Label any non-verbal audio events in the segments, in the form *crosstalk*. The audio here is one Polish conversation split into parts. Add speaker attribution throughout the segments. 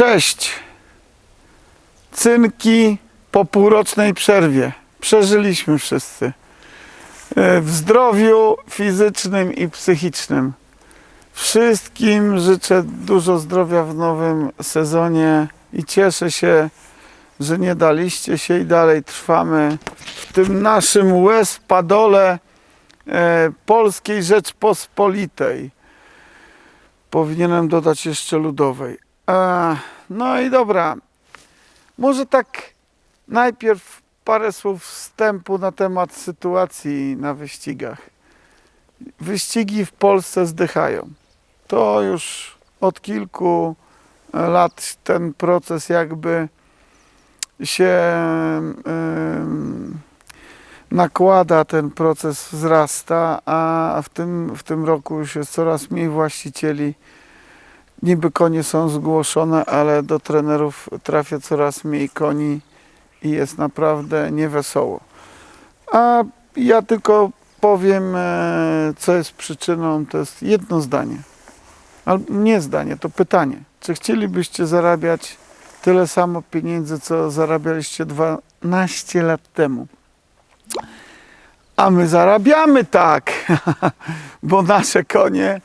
Speaker 1: Cześć. Cynki po półrocznej przerwie. Przeżyliśmy wszyscy. E, W zdrowiu fizycznym i psychicznym. Wszystkim życzę dużo zdrowia w nowym sezonie i cieszę się, że nie daliście się i dalej trwamy w tym naszym łez-padole e, Polskiej Rzeczpospolitej. Powinienem dodać jeszcze ludowej. E, no i dobra. Może tak najpierw parę słów wstępu na temat sytuacji na wyścigach. Wyścigi w Polsce zdychają. To już od kilku lat ten proces jakby się nakłada, ten proces wzrasta, a w tym, w tym roku już jest coraz mniej właścicieli. Niby konie są zgłoszone, ale do trenerów trafia coraz mniej koni i jest naprawdę niewesoło. A ja tylko powiem, e, co jest przyczyną, to jest jedno zdanie. Albo nie zdanie, to pytanie. Czy chcielibyście zarabiać tyle samo pieniędzy, co zarabialiście 12 lat temu? A my zarabiamy tak, *laughs* bo nasze konie,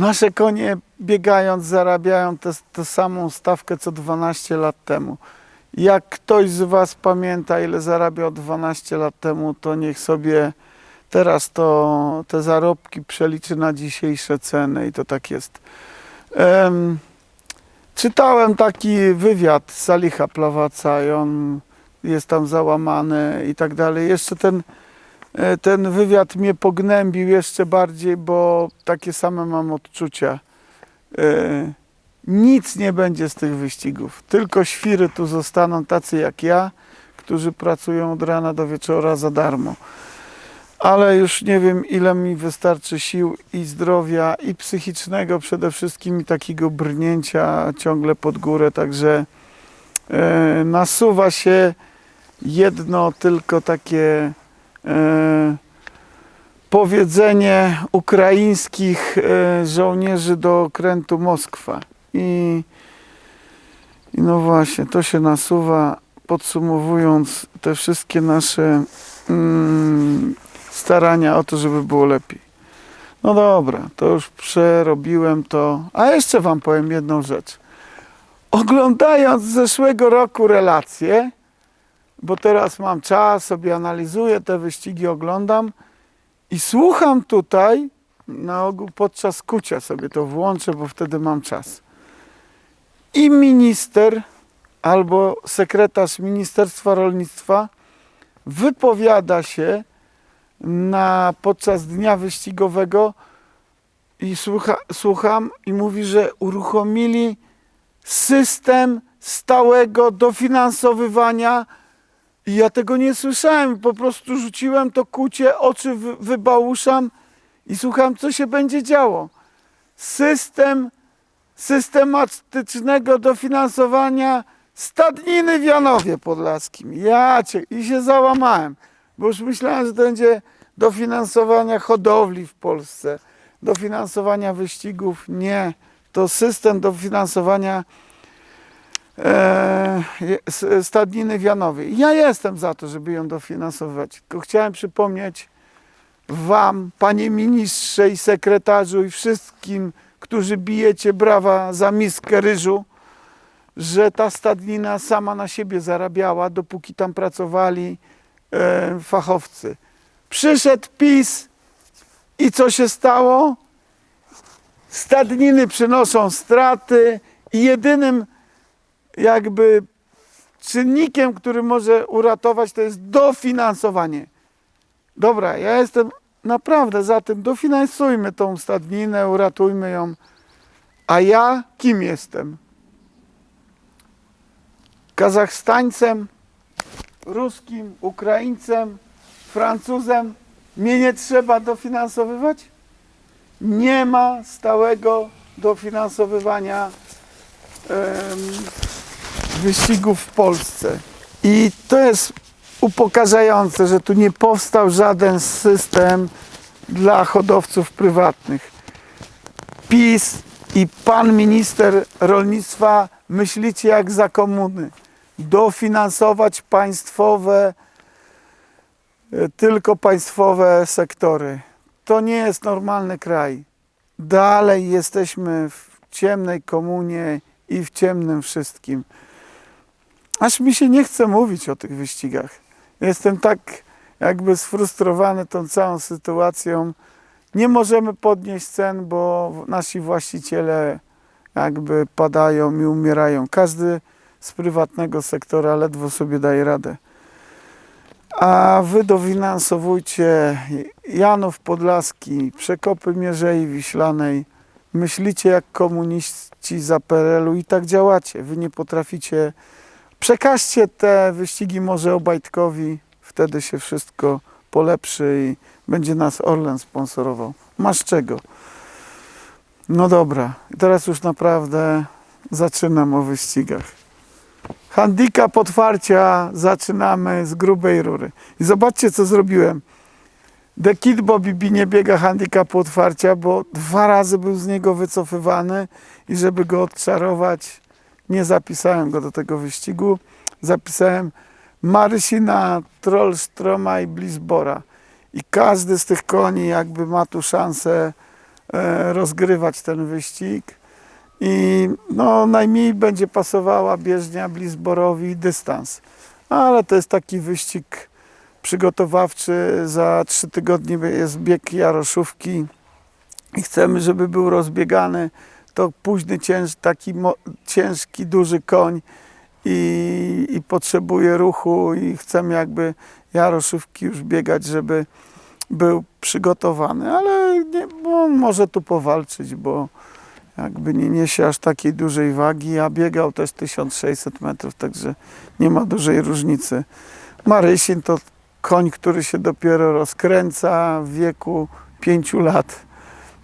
Speaker 1: nasze konie biegając zarabiają tę samą stawkę co 12 lat temu. Jak ktoś z Was pamięta, ile zarabiał 12 lat temu, to niech sobie teraz to te zarobki przeliczy na dzisiejsze ceny i to tak jest. Em, czytałem taki wywiad Saliha Plawaca i on jest tam załamany i tak dalej. Jeszcze ten, ten wywiad mnie pognębił jeszcze bardziej, bo takie same mam odczucia. E, Nic nie będzie z tych wyścigów. Tylko świry tu zostaną tacy jak ja, którzy pracują od rana do wieczora za darmo. Ale już nie wiem, ile mi wystarczy sił i zdrowia, i psychicznego przede wszystkim, i takiego brnięcia ciągle pod górę. Także e, nasuwa się jedno tylko takie e, powiedzenie ukraińskich e, żołnierzy do okrętu Moskwa. I, I no właśnie, to się nasuwa, podsumowując te wszystkie nasze mm, starania o to, żeby było lepiej. No dobra, to już przerobiłem to. A jeszcze Wam powiem jedną rzecz. Oglądając z zeszłego roku relacje, bo teraz mam czas, sobie analizuję te wyścigi, oglądam i słucham tutaj, na ogół podczas kucia sobie to włączę, bo wtedy mam czas. I minister albo sekretarz Ministerstwa Rolnictwa wypowiada się na, podczas dnia wyścigowego i słucha, słucham i mówi, że uruchomili system stałego dofinansowywania i ja tego nie słyszałem. Po prostu rzuciłem to kucie, oczy wy, wybałuszam i słucham, co się będzie działo. System systematycznego dofinansowania stadniny w Janowie Podlaskim. Ja cię, i się załamałem, bo już myślałem, że to będzie dofinansowania hodowli w Polsce, dofinansowania wyścigów. Nie, to system dofinansowania stadniny w Janowie. Ja jestem za to, żeby ją dofinansować. Tylko chciałem przypomnieć Wam, Panie Ministrze i Sekretarzu i wszystkim, którzy bijecie brawa za miskę ryżu, że ta stadnina sama na siebie zarabiała, dopóki tam pracowali e, fachowcy. Przyszedł PiS i co się stało? Stadniny przynoszą straty i jedynym jakby czynnikiem, który może uratować, to jest dofinansowanie. Dobra, ja jestem naprawdę za tym, dofinansujmy tą stadninę, uratujmy ją. A ja kim jestem? Kazachstańcem, Ruskim, Ukraińcem, Francuzem? Mnie nie trzeba dofinansowywać? Nie ma stałego dofinansowywania wyścigów w Polsce. I to jest upokarzające, że tu nie powstał żaden system dla hodowców prywatnych. PiS i pan minister rolnictwa myślicie jak za komuny. Dofinansować państwowe, e, tylko państwowe sektory. To nie jest normalny kraj. Dalej jesteśmy w ciemnej komunie i w ciemnym wszystkim. Aż mi się nie chce mówić o tych wyścigach. Jestem tak jakby sfrustrowany tą całą sytuacją. Nie możemy podnieść cen, bo nasi właściciele jakby padają i umierają. Każdy z prywatnego sektora ledwo sobie daje radę. A wy dofinansowujcie Janów Podlaski, Przekopy Mierzei Wiślanej. Myślicie jak komuniści za PRL-u i tak działacie. Wy nie potraficie. Przekażcie te wyścigi może Obajtkowi, wtedy się wszystko polepszy i będzie nas Orlen sponsorował. Masz czego. No dobra, teraz już naprawdę zaczynam o wyścigach. Handicap otwarcia zaczynamy z grubej rury. I zobaczcie, co zrobiłem. The Kid Bobby B nie biega handicapu otwarcia, bo dwa razy był z niego wycofywany i żeby go odczarować, nie zapisałem go do tego wyścigu. Zapisałem Marysina, Trollstroma i Blisbora. I każdy z tych koni jakby ma tu szansę e, rozgrywać ten wyścig. I no, najmniej będzie pasowała bieżnia Blisborowi dystans. Ale to jest taki wyścig przygotowawczy. Za trzy tygodnie jest bieg Jaroszówki i chcemy, żeby był rozbiegany. To późny, cięż, taki ciężki, duży koń i, i potrzebuje ruchu i chcemy jakby Jaroszówki już biegać, żeby był przygotowany, ale nie, bo on może tu powalczyć, bo jakby nie niesie aż takiej dużej wagi, a biegał też 1600 metrów, także nie ma dużej różnicy. Marysin to koń, który się dopiero rozkręca w wieku 5 lat.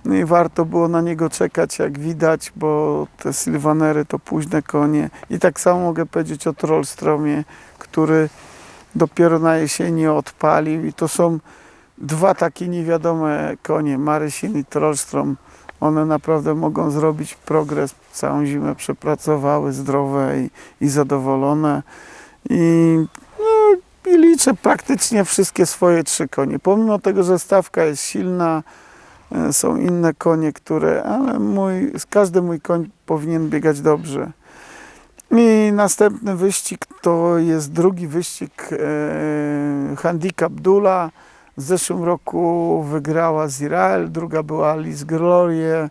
Speaker 1: No i warto było na niego czekać, jak widać, bo te Sylwanery to późne konie. I tak samo mogę powiedzieć o Trollstromie, który dopiero na jesieni odpalił i to są dwa takie niewiadome konie, Marysin i Trollstrom. One naprawdę mogą zrobić progres, całą zimę przepracowały, zdrowe i, i zadowolone. I, no, I liczę praktycznie wszystkie swoje trzy konie. Pomimo tego, że stawka jest silna, są inne konie, które, ale mój, każdy mój koń powinien biegać dobrze. I następny wyścig to jest drugi wyścig e, Handicap Dula. W zeszłym roku wygrała Zirael, druga była Alice Glorie,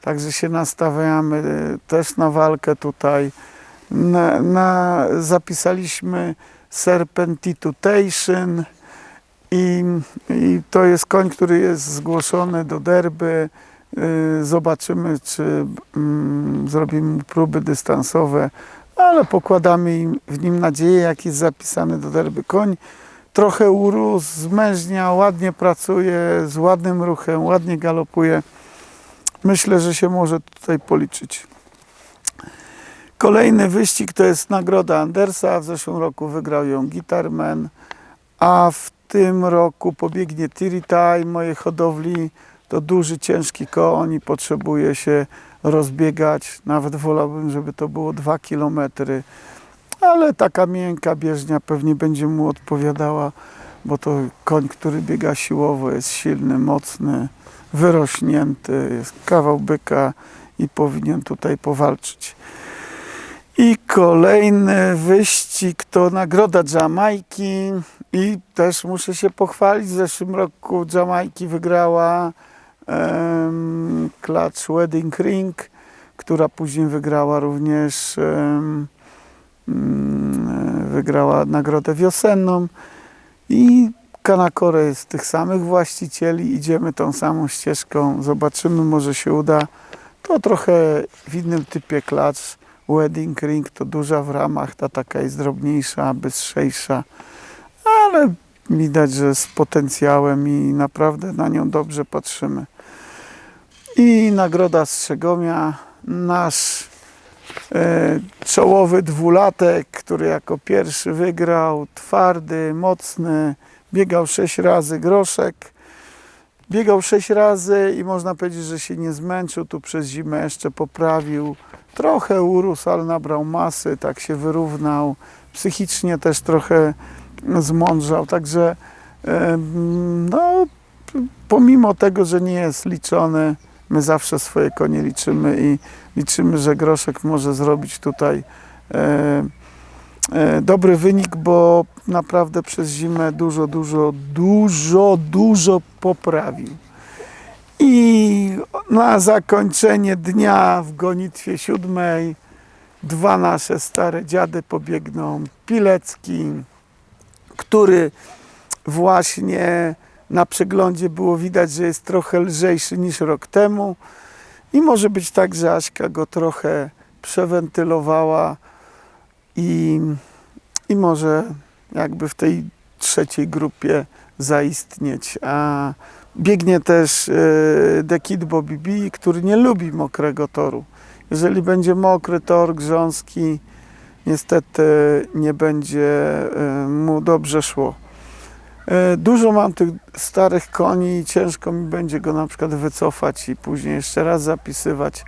Speaker 1: także się nastawiamy e, też na walkę tutaj. Na, na, zapisaliśmy Serpentitutation i, i to jest koń, który jest zgłoszony do derby. Y, Zobaczymy, czy mm, zrobimy próby dystansowe, ale pokładamy w nim nadzieję, jak jest zapisany do derby koń. Trochę urósł, zmężnia, ładnie pracuje, z ładnym ruchem, ładnie galopuje. Myślę, że się może tutaj policzyć. Kolejny wyścig to jest nagroda Andersa. W zeszłym roku wygrał ją Guitarman, a w tym roku pobiegnie Tiritai mojej hodowli. To duży, ciężki koń i potrzebuje się rozbiegać. Nawet wolałbym, żeby to było 2 km. Ale taka miękka bieżnia pewnie będzie mu odpowiadała, bo to koń, który biega siłowo, jest silny, mocny, wyrośnięty, jest kawał byka i powinien tutaj powalczyć. I kolejny wyścig to nagroda Jamajki. I też muszę się pochwalić. W zeszłym roku Jamajki wygrała um, Clutch Wedding Ring, która później wygrała również mm, wygrała nagrodę wiosenną. I Kanakore jest z tych samych właścicieli. Idziemy tą samą ścieżką. Zobaczymy, może się uda. To trochę w innym typie klacz. Wedding Ring to duża w ramach, ta taka jest drobniejsza, bystrzejsza, ale widać, że z potencjałem i naprawdę na nią dobrze patrzymy. I nagroda Strzegomia, nasz e, czołowy dwulatek, który jako pierwszy wygrał, twardy, mocny, biegał sześć razy groszek Biegał sześć razy i można powiedzieć, że się nie zmęczył. Tu przez zimę jeszcze poprawił. Trochę urósł, ale nabrał masy, tak się wyrównał. Psychicznie też trochę zmądrzał. Także em, no, pomimo tego, że nie jest liczony, my zawsze swoje konie liczymy i liczymy, że Groszek może zrobić tutaj e, e, dobry wynik, bo naprawdę przez zimę dużo, dużo, dużo, dużo poprawił. I na zakończenie dnia w gonitwie siódmej dwa nasze stare dziady pobiegną. Pilecki, który właśnie na przeglądzie było widać, że jest trochę lżejszy niż rok temu. I może być tak, że Aśka go trochę przewentylowała i, i może jakby w tej trzeciej grupie zaistnieć. A biegnie też e, The Kid Bobby B, który nie lubi mokrego toru. Jeżeli będzie mokry tor, grząski, niestety nie będzie e, mu dobrze szło. E, Dużo mam tych starych koni i ciężko mi będzie go na przykład wycofać i później jeszcze raz zapisywać.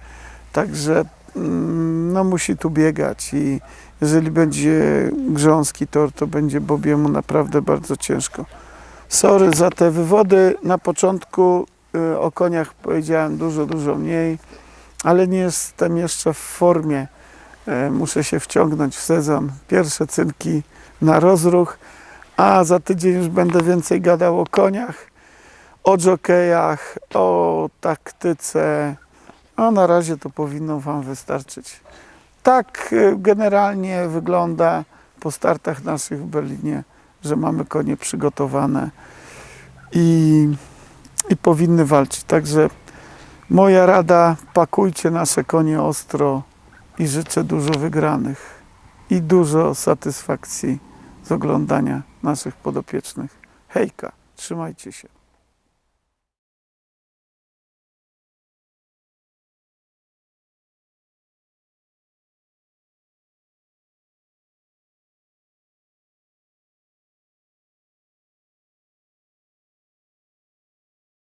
Speaker 1: Także mm, no, musi tu biegać i jeżeli będzie grząski tor, to będzie Bobiemu naprawdę bardzo ciężko. Sorry za te wywody. Na początku y, o koniach powiedziałem dużo, dużo mniej, ale nie jestem jeszcze w formie. E, Muszę się wciągnąć w sezon. Pierwsze cynki na rozruch, a za tydzień już będę więcej gadał o koniach, o jokejach, o taktyce. A na razie to powinno Wam wystarczyć. Tak y, generalnie wygląda po startach naszych w Berlinie, że mamy konie przygotowane i, i powinny walczyć. Także moja rada, pakujcie nasze konie ostro i życzę dużo wygranych i dużo satysfakcji z oglądania naszych podopiecznych. Hejka, trzymajcie się.